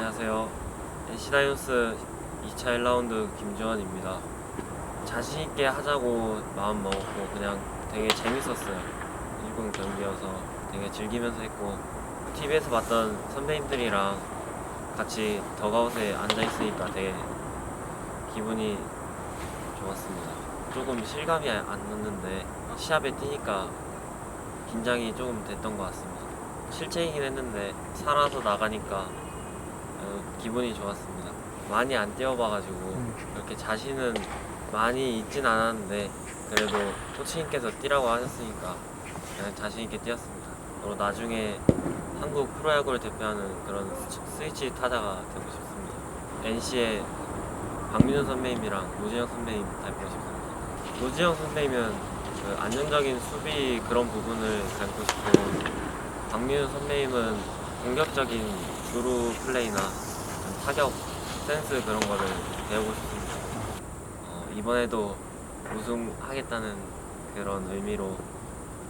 안녕하세요. NC 다이노스 2차 1라운드 김주환입니다. 자신 있게 하자고 마음 먹었고 그냥 되게 재밌었어요. 1군 경기여서 되게 즐기면서 했고 TV에서 봤던 선배님들이랑 같이 더가웃에 앉아 있으니까 되게 기분이 좋았습니다. 조금 실감이 안 났는데 시합에 뛰니까 긴장이 조금 됐던 것 같습니다. 실체이긴 했는데 살아서 나가니까 어, 기분이 좋았습니다. 많이 안 뛰어봐가지고 그렇게 자신은 많이 있진 않았는데 그래도 코치님께서 뛰라고 하셨으니까 그냥 자신 있게 뛰었습니다. 그리고 나중에 한국 프로야구를 대표하는 그런 스- 스위치 타자가 되고 싶습니다. NC의 박민호 선배님이랑 노진영 선배님 닮고 싶습니다. 노진영 선배님은 그 안정적인 수비 그런 부분을 닮고 싶고 박민호 선배님은 공격적인 주루 플레이나 좀 타격 센스 그런 거를 배우고 싶습니다. 어, 이번에도 우승하겠다는 그런 의미로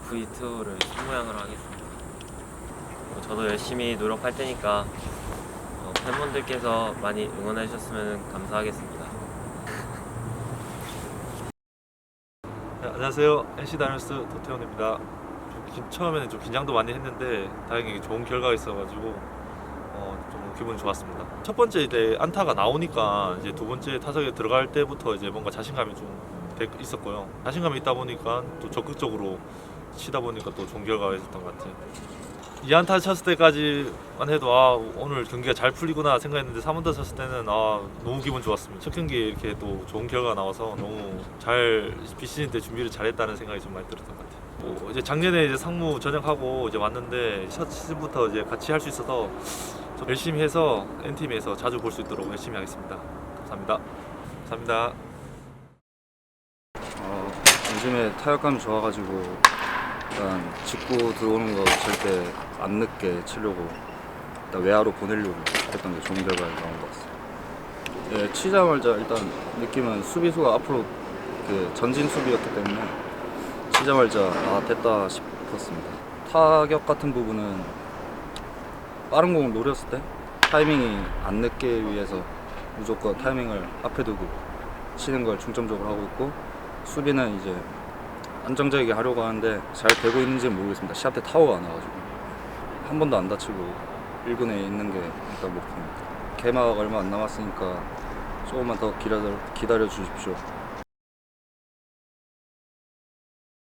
V2를 승모양으로 하겠습니다. 어, 저도 열심히 노력할 테니까 어, 팬분들께서 많이 응원해 주셨으면 감사하겠습니다. 네, 안녕하세요. NC. 좀 긴- 처음에는 좀 긴장도 많이 했는데 다행히 좋은 결과가 있어가지고 어, 좀 기분 좋았습니다. 첫 번째 이제 안타가 나오니까 이제 두 번째 타석에 들어갈 때부터 이제 뭔가 자신감이 좀 되- 있었고요. 자신감이 있다 보니까 또 적극적으로 치다 보니까 또 좋은 결과가 있었던 것 같아요. 이 안타 쳤을 때까지만 해도 아 오늘 경기가 잘 풀리구나 생각했는데 3안타 쳤을 때는 아 너무 기분 좋았습니다. 첫 경기에 이렇게 또 좋은 결과가 나와서 너무 잘 비시즌 때 준비를 잘했다는 생각이 좀 많이 들었던 것 같아요. 뭐 이제 작년에 이제 상무 전역하고 이제 왔는데 첫 시즌부터 이제 같이 할 수 있어서 좀 열심히 해서 N팀에서 자주 볼 수 있도록 열심히 하겠습니다. 감사합니다. 감사합니다. 어, 요즘에 타격감이 좋아가지고 일단 짚고 들어오는 거 절대 안 늦게 치려고 일단 외야로 보내려고 했던 게 좋은 결과가 나온 것 같습니다. 예, 치자마자 일단 느낌은 수비수가 앞으로 그 전진 수비였기 때문에 치자마자 아 됐다 싶었습니다. 타격 같은 부분은 빠른 공을 노렸을 때 타이밍이 안 늦게 위해서 무조건 타이밍을 앞에 두고 치는 걸 중점적으로 하고 있고 수비는 이제 안정적이게 하려고 하는데 잘 되고 있는지는 모르겠습니다. 시합 때 타워가 안 와가지고 한 번도 안 다치고 1군에 있는 게 일단 목표입니다. 개막 얼마 안 남았으니까 조금만 더 기다려, 기다려 주십시오.